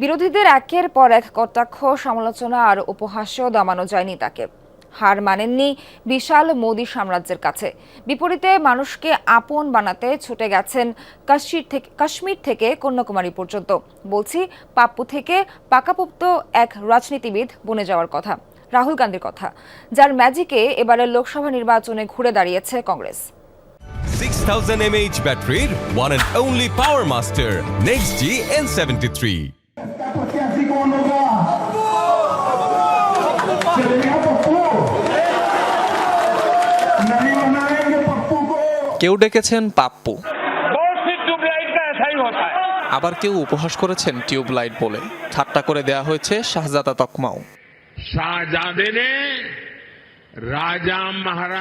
বিরোধীদের একের পর এক কটাক্ষ সমালোচনা আর উপহাস্য দমানো যায়নি তাকে। হার মানেননি বিশাল মোদী সাম্রাজ্যের কাছে। বিপরীতে মানুষকে আপন বানাতে ছুটে গেছেন কাশ্মীর থেকে কাশ্মীর থেকে কন্যাকুমারী পর্যন্ত। বলছি পাপ্পু থেকে পাকাপোক্ত এক রাজনীতিবিদ বনে যাওয়ার কথা রাহুল গান্ধীর কথা যার ম্যাজিকে এবারের লোকসভা নির্বাচনে ঘুরে দাঁড়িয়েছে Congress. 6000 mAh battery, one and only Power Master, Next G N73. porque como কেউ ডেকেছেন পাপ্পু। আবার কেউ উপহাস করেছেন টিউব লাইট বলে। ঠাট্টা করে দেয়া হয়েছে শাহজাদা তকমাও।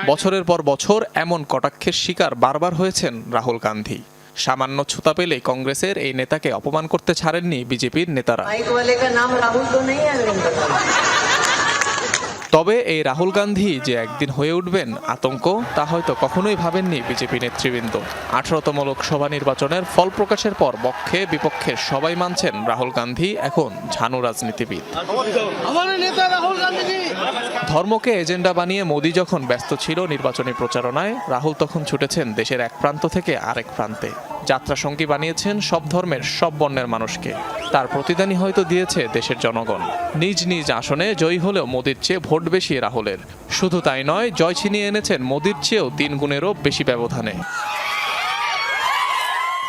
বছরের পর বছর এমন কটাক্ষের শিকার বারবার হয়েছেন রাহুল গান্ধী। সামান্য ছুতা পেলে কংগ্রেসের এই নেতাকে অপমান করতে ছাড়েননি বিজেপির নেতারা। তবে এই রাহুল গান্ধী যে একদিন হয়ে উঠবেন আতঙ্ক তা হয়তো কখনোই ভাবেননি বিজেপি নেতৃবৃন্দ। আঠারোতম লোকসভা নির্বাচনের ফল প্রকাশের পর পক্ষে বিপক্ষে সবাই মানছেন রাহুল গান্ধী এখন ঝানু রাজনীতিবিদ। ধর্মকে এজেন্ডা বানিয়ে মোদী যখন ব্যস্ত ছিল নির্বাচনী প্রচারণায়, রাহুল তখন ছুটেছেন দেশের এক প্রান্ত থেকে আরেক প্রান্তে। যাত্রা সঙ্গী বানিয়েছেন সব ধর্মের সব বর্ণের মানুষকে। তার প্রতিদানই হয়তো দিয়েছে দেশের জনগণ। নিজ নিজ আসনে জয়ী হলেও মোদির চেয়ে ভোট বেশি রাহুলের। শুধু তাই নয়, জয় ছিনিয়ে এনেছেন মোদির চেয়েও তিন গুণেরও বেশি ব্যবধানে।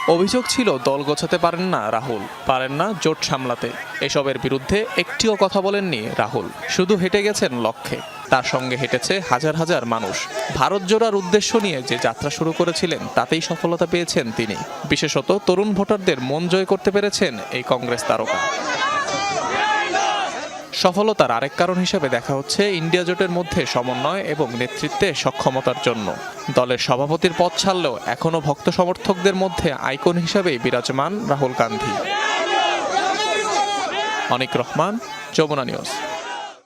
অভিযোগ ছিল, দল গোছাতে পারেন না রাহুল। পারেন না জোট সামলাতে। এসবের বিরুদ্ধে একটিও কথা বলেননি রাহুল। শুধু হেঁটে গেছেন লক্ষ্যে। তার সঙ্গে হেঁটেছে হাজার হাজার মানুষ। ভারত জোড়ার উদ্দেশ্য নিয়ে যে যাত্রা শুরু করেছিলেন, তাতেই সফলতা পেয়েছেন তিনি। বিশেষত তরুণ ভোটারদের মন জয় করতে পেরেছেন এই কংগ্রেস তারকা। সফলতার আরেক কারণ হিসেবে দেখা হচ্ছে ইন্ডিয়া জোটের মধ্যে সমন্বয় এবং নেতৃত্বে সক্ষমতার জন্য। দলের সভাপতির পদ ছাড়লেও এখনও ভক্ত সমর্থকদের মধ্যে আইকন হিসেবেই বিরাজমান রাহুল গান্ধী। অনিক রহমান, যমুনা নিউজ।